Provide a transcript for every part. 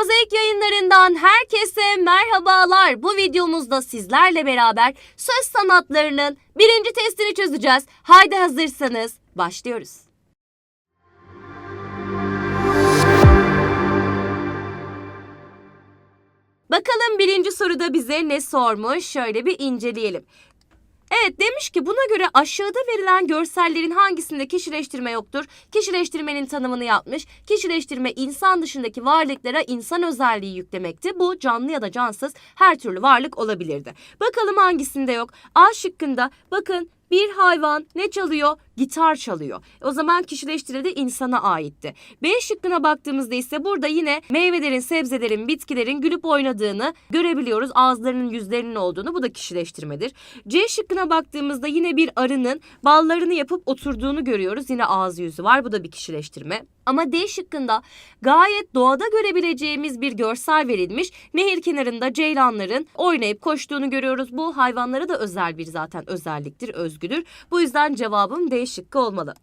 Mozaik yayınlarından herkese merhabalar. Bu videomuzda sizlerle beraber söz sanatlarının birinci testini çözeceğiz. Haydi hazırsanız başlıyoruz. Bakalım birinci soruda bize ne sormuş? Şöyle bir inceleyelim. Evet demiş ki buna göre aşağıda verilen görsellerin hangisinde kişileştirme yoktur? Kişileştirmenin tanımını yapmış. Kişileştirme insan dışındaki varlıklara insan özelliği yüklemekti. Bu canlı ya da cansız her türlü varlık olabilirdi. Bakalım hangisinde yok? A şıkkında bakın bir hayvan ne çalıyor? Gitar çalıyor. O zaman kişileştirildi insana aitti. B şıkkına baktığımızda ise burada yine meyvelerin, sebzelerin, bitkilerin gülüp oynadığını görebiliyoruz. Ağızlarının, yüzlerinin olduğunu bu da kişileştirmedir. C şıkkına baktığımızda yine bir arının ballarını yapıp oturduğunu görüyoruz. Yine ağız yüzü var. Bu da bir kişileştirme. Ama D şıkkında gayet doğada görebileceğimiz bir görsel verilmiş. Nehir kenarında ceylanların oynayıp koştuğunu görüyoruz. Bu hayvanlara da özel bir zaten özelliktir, özgüdür. Bu yüzden cevabım D şıkkı olmalı.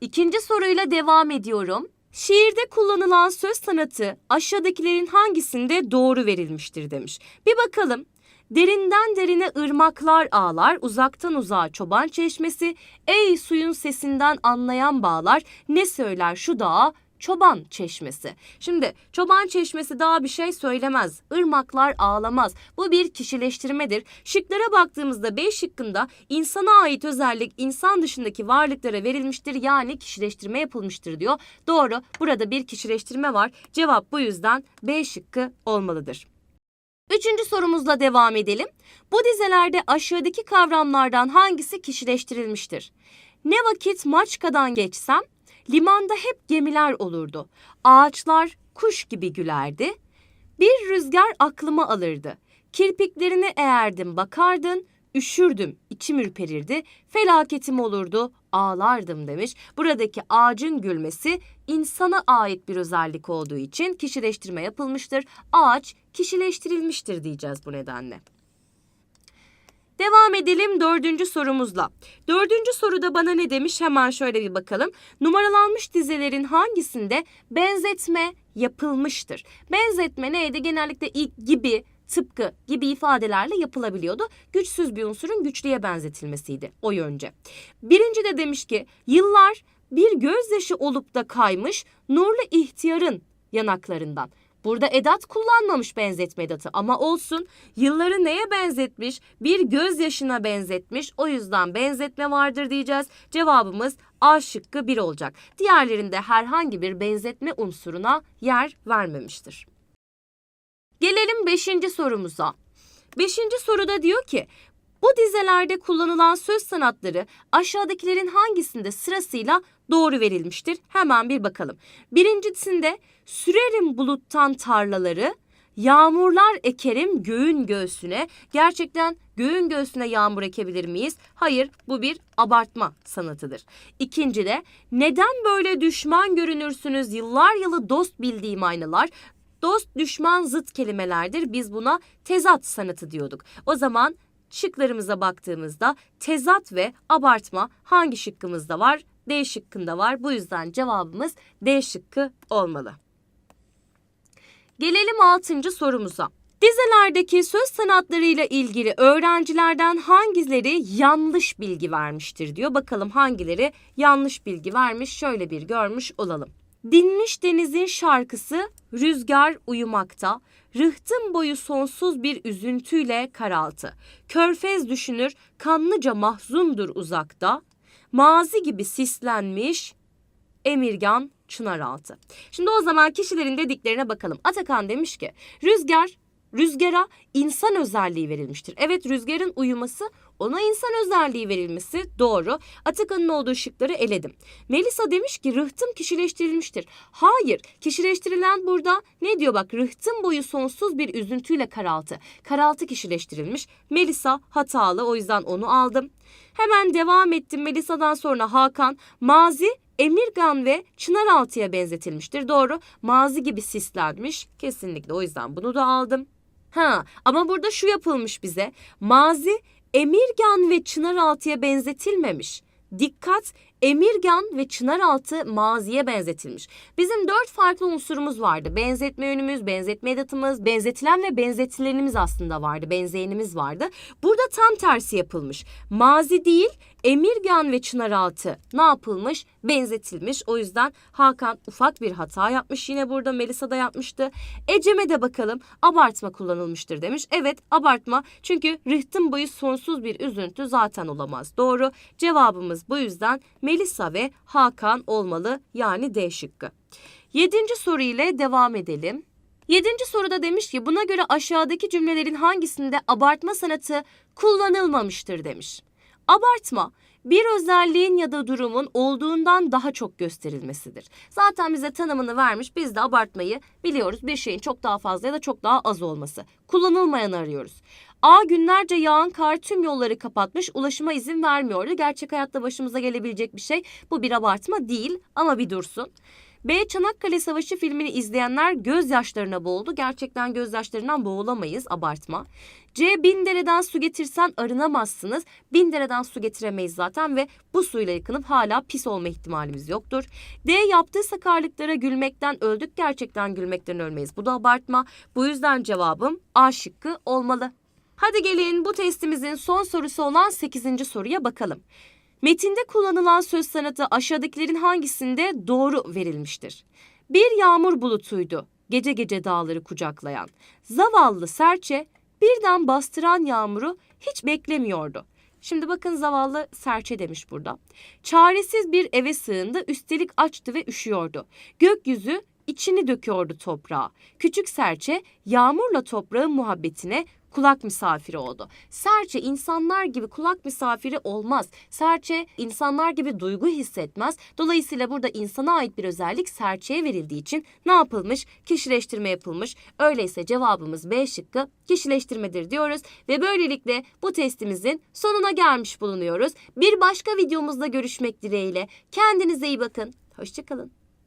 İkinci soruyla devam ediyorum. Şiirde kullanılan söz sanatı aşağıdakilerin hangisinde doğru verilmiştir demiş. Bir bakalım. Derinden derine ırmaklar ağlar, uzaktan uzağa çoban çeşmesi, ey suyun sesinden anlayan bağlar, ne söyler şu dağa, çoban çeşmesi. Şimdi çoban çeşmesi daha bir şey söylemez. Irmaklar ağlamaz. Bu bir kişileştirmedir. Şıklara baktığımızda B şıkkında insana ait özellik insan dışındaki varlıklara verilmiştir. Yani kişileştirme yapılmıştır diyor. Doğru. Burada bir kişileştirme var. Cevap bu yüzden B şıkkı olmalıdır. Üçüncü sorumuzla devam edelim. Bu dizelerde aşağıdaki kavramlardan hangisi kişileştirilmiştir? Ne vakit Maçka'dan geçsem limanda hep gemiler olurdu. Ağaçlar kuş gibi gülerdi. Bir rüzgar aklımı alırdı. Kirpiklerini eğerdim bakardın, üşürdüm, içim ürperirdi, felaketim olurdu, ağlardım demiş. Buradaki ağacın gülmesi insana ait bir özellik olduğu için kişileştirme yapılmıştır. Ağaç kişileştirilmiştir diyeceğiz bu nedenle. Devam edelim dördüncü sorumuzla. Dördüncü soruda bana ne demiş hemen şöyle bir bakalım. Numaralanmış dizelerin hangisinde benzetme yapılmıştır? Benzetme neydi? Genellikle ilk gibi, tıpkı gibi ifadelerle yapılabiliyordu. Güçsüz bir unsurun güçlüye benzetilmesiydi o yönce. Birinci de demiş ki yıllar bir gözyaşı olup da kaymış nurlu ihtiyarın yanaklarından. Burada edat kullanmamış benzetme edatı ama olsun yılları neye benzetmiş? Bir gözyaşına benzetmiş. O yüzden benzetme vardır diyeceğiz. Cevabımız A şıkkı 1 olacak. Diğerlerinde herhangi bir benzetme unsuruna yer vermemiştir. Gelelim 5. sorumuza. 5. soruda diyor ki bu dizelerde kullanılan söz sanatları aşağıdakilerin hangisinde sırasıyla doğru verilmiştir? Hemen bir bakalım. Birincisinde sürerim buluttan tarlaları, yağmurlar ekerim göğün göğsüne. Gerçekten göğün göğsüne yağmur ekebilir miyiz? Hayır, bu bir abartma sanatıdır. İkinci de neden böyle düşman görünürsünüz yıllar yılı dost bildiğim aynalar? Dost düşman zıt kelimelerdir. Biz buna tezat sanatı diyorduk. O zaman şıklarımıza baktığımızda tezat ve abartma hangi şıkkımızda var? D şıkkında var. Bu yüzden cevabımız D şıkkı olmalı. Gelelim 6. sorumuza. Dizelerdeki söz sanatlarıyla ilgili öğrencilerden hangileri yanlış bilgi vermiştir diyor. Bakalım hangileri yanlış bilgi vermiş şöyle bir görmüş olalım. Dinmiş denizin şarkısı rüzgar uyumakta. Rıhtım boyu sonsuz bir üzüntüyle karaltı. Körfez düşünür kanlıca mahzundur uzakta. Mazi gibi sislenmiş Emirgan Çınaraltı. Şimdi o zaman kişilerin dediklerine bakalım. Atakan demiş ki rüzgar Rüzgara insan özelliği verilmiştir. Evet rüzgarın uyuması ona insan özelliği verilmesi doğru. Atakan'ın olduğu şıkları eledim. Melisa demiş ki rıhtım kişileştirilmiştir. Hayır kişileştirilen burada ne diyor bak rıhtım boyu sonsuz bir üzüntüyle karaltı. Karaltı kişileştirilmiş. Melisa hatalı o yüzden onu aldım. Hemen devam ettim Melisa'dan sonra Hakan mazi Emirgan ve Çınaraltı'ya benzetilmiştir. Doğru. Mazi gibi sislenmiş. Kesinlikle o yüzden bunu da aldım. Ha ama burada şu yapılmış bize. Mazi Emirgan ve Çınaraltı'ya benzetilmemiş. Dikkat Emirgan ve Çınaraltı maziye benzetilmiş. Bizim dört farklı unsurumuz vardı. Benzetme yönümüz, benzetme edatımız, benzetilen ve benzetilenimiz aslında vardı. Benzeyenimiz vardı. Burada tam tersi yapılmış. Mazi değil, Emirgan ve Çınaraltı ne yapılmış? Benzetilmiş. O yüzden Hakan ufak bir hata yapmış. Yine burada Melisa da yapmıştı. Ecem'e de bakalım. Abartma kullanılmıştır demiş. Evet abartma. Çünkü rıhtım boyu sonsuz bir üzüntü zaten olamaz. Doğru. Cevabımız bu yüzden Melisa ve Hakan olmalı. Yani D şıkkı. Yedinci soru ile devam edelim. Yedinci soruda demiş ki buna göre aşağıdaki cümlelerin hangisinde abartma sanatı kullanılmamıştır demiş. Abartma bir özelliğin ya da durumun olduğundan daha çok gösterilmesidir. Zaten bize tanımını vermiş. Biz de abartmayı biliyoruz. Bir şeyin çok daha fazla ya da çok daha az olması. Kullanılmayanı arıyoruz. A günlerce yağan kar tüm yolları kapatmış, ulaşıma izin vermiyordu. Gerçek hayatta başımıza gelebilecek bir şey. Bu bir abartma değil ama bir dursun. B. Çanakkale Savaşı filmini izleyenler gözyaşlarına boğuldu. Gerçekten gözyaşlarından boğulamayız, abartma. C. Bin dereden su getirsen arınamazsınız. Bin dereden su getiremeyiz zaten ve bu suyla yıkanıp hala pis olma ihtimalimiz yoktur. D. Yaptığı sakarlıklara gülmekten öldük. Gerçekten gülmekten ölmeyiz. Bu da abartma. Bu yüzden cevabım A şıkkı olmalı. Hadi gelin bu testimizin son sorusu olan 8. soruya bakalım. Metinde kullanılan söz sanatı aşağıdakilerin hangisinde doğru verilmiştir? Bir yağmur bulutuydu, gece gece dağları kucaklayan. Zavallı serçe birden bastıran yağmuru hiç beklemiyordu. Şimdi bakın zavallı serçe demiş burada. Çaresiz bir eve sığındı, üstelik açtı ve üşüyordu. Gökyüzü içini döküyordu toprağa. Küçük serçe yağmurla toprağın muhabbetine kulak misafiri oldu. Serçe insanlar gibi kulak misafiri olmaz. Serçe insanlar gibi duygu hissetmez. Dolayısıyla burada insana ait bir özellik serçeye verildiği için ne yapılmış? Kişileştirme yapılmış. Öyleyse cevabımız B şıkkı kişileştirmedir diyoruz ve böylelikle bu testimizin sonuna gelmiş bulunuyoruz. Bir başka videomuzda görüşmek dileğiyle. Kendinize iyi bakın. Hoşçakalın.